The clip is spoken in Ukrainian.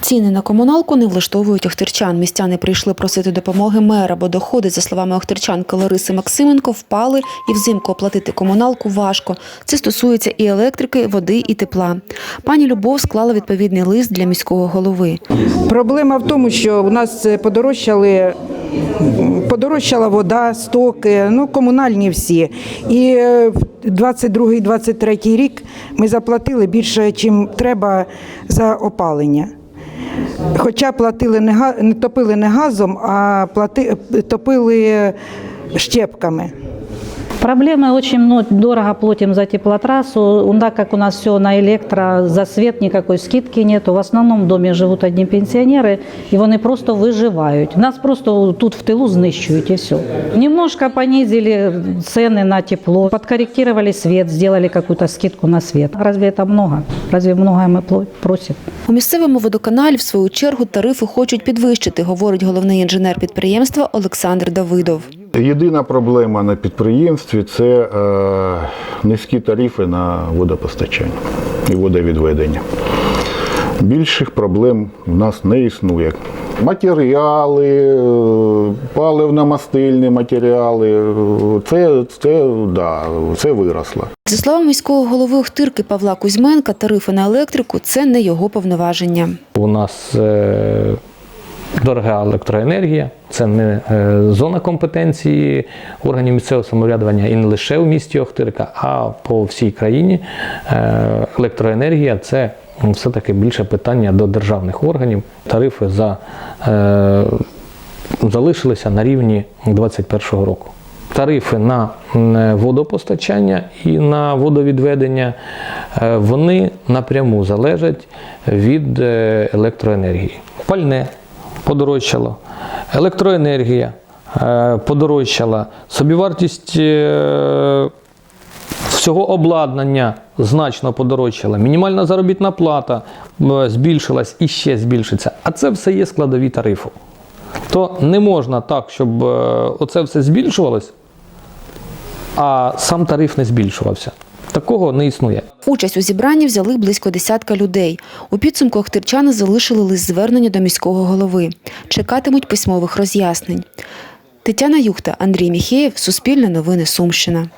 Ціни на комуналку не влаштовують охтирчан. Містяни прийшли просити допомоги мера, бо доходи, за словами охтирчанки Лариси Максименко, впали і взимку оплатити комуналку важко. Це стосується і електрики, води, і тепла. Пані Любов склала відповідний лист для міського голови. Проблема в тому, що у нас е, подорожчали. Подорожчала вода, стоки, ну комунальні всі. І е, в 22-23 рік ми заплатили більше, чим треба за опалення. Хоча платили не топили не газом, а плати, топили щепками. Проблемы очень много, дорого платим за теплотрассу. Ну, Так как у нас все на электро, за свет никакой скидки нету. В основном в доме живут одни пенсионеры, и вони просто выживают. Нас просто тут в тылу знищують, и все. Немножко понизили цены на тепло, подкорректировали свет, сделали какую-то скидку на свет. Разве это много? Разве многое мы пло- просим? У місцевому водоканалі, в свою чергу, тарифи хочуть підвищити, говорить головний інженер підприємства Олександр Давидов. Єдина проблема на підприємстві це е, низькі тарифи на водопостачання і водовідведення. Більших проблем в нас не існує. Матеріали, е, паливно-мастильні матеріали, це, це, да, це виросло. За словами міського голови Охтирки Павла Кузьменка, тарифи на електрику це не його повноваження. У нас е, дорога електроенергія, це не е, зона компетенції органів місцевого самоврядування і не лише в місті Охтирка, а по всій країні. Е, електроенергія це все-таки більше питання до державних органів. Тарифи за, е, залишилися на рівні 2021 року. Тарифи на водопостачання і на водовідведення вони напряму залежать від електроенергії. Пальне подорожчало, електроенергія е, подорожчала, собівартість е, всього обладнання значно подорожчала, мінімальна заробітна плата е, збільшилась і ще збільшиться. А це все є складові тарифу. То не можна так, щоб оце все збільшувалось, а сам тариф не збільшувався. Такого не існує. Участь у зібранні взяли близько десятка людей. У підсумку охтирчани залишили лист звернення до міського голови. Чекатимуть письмових роз'яснень. Тетяна Юхта, Андрій Міхеєв, Суспільне новини Сумщина.